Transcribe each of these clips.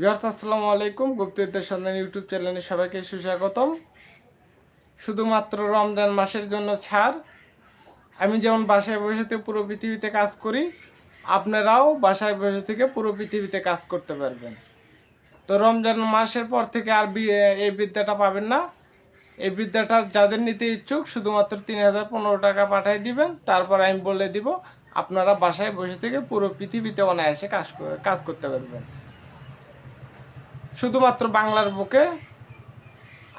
বিহার্ত আসসালামু আলাইকুম। গুপ্তবিদ্যার সন্ধান ইউটিউব চ্যানেলে সবাইকে সুস্বাগতম। শুধুমাত্র রমজান মাসের জন্য ছাড়। আমি যেমন বাসায় বসে থেকে পুরো পৃথিবীতে কাজ করি, আপনারাও বাসায় বসে থেকে পুরো পৃথিবীতে কাজ করতে পারবেন। তো রমজান মাসের পর থেকে আর এই বিদ্যাটা পাবেন না। এই বিদ্যাটা যাদের নিতে ইচ্ছুক, শুধুমাত্র তিন হাজার পনেরো টাকা পাঠিয়ে দিবেন। তারপর আমি বলে দিব, আপনারা বাসায় বসে থেকে পুরো পৃথিবীতে অনায়াসে কাজ কাজ করতে পারবেন। শুধুমাত্র বাংলার বুকে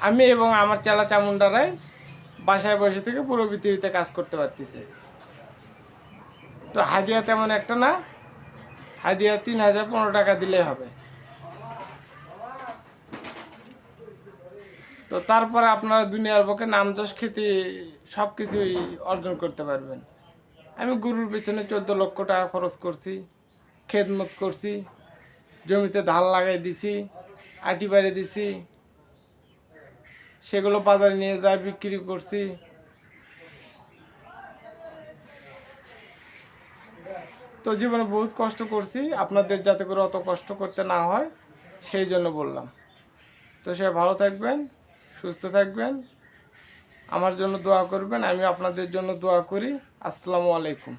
আমি এবং আমার চেলা চামুন্ডারাই বাসায় বসে থেকে পুরো পৃথিবীতে কাজ করতে পারতেছে। তো হাদিয়া তেমন একটা না, হাদিয়া তিন হাজার পনেরো টাকা দিলেই হবে। তো তারপরে আপনারা দুনিয়ার বুকে নাম যশ খ্যাতি সব কিছুই অর্জন করতে পারবেন। আমি গুরুর পেছনে চোদ্দ লক্ষ টাকা খরচ করছি, খেদমত করছি, জমিতে ধান লাগাই দিছি আটি বাড়ি দিছি। সেগুলো বাজারে নিয়ে যায় বিক্রি করছি। তো জীবনে বহুত কষ্ট করছি, আপনাদের যাতে করে অত কষ্ট করতে না হয়, সেই জন্য বললাম। তো সে ভালো থাকবেন, সুস্থ থাকবেন, আমার জন্য দোয়া করবেন আমি আপনাদের জন্য দোয়া করি। আসসালামু আলাইকুম।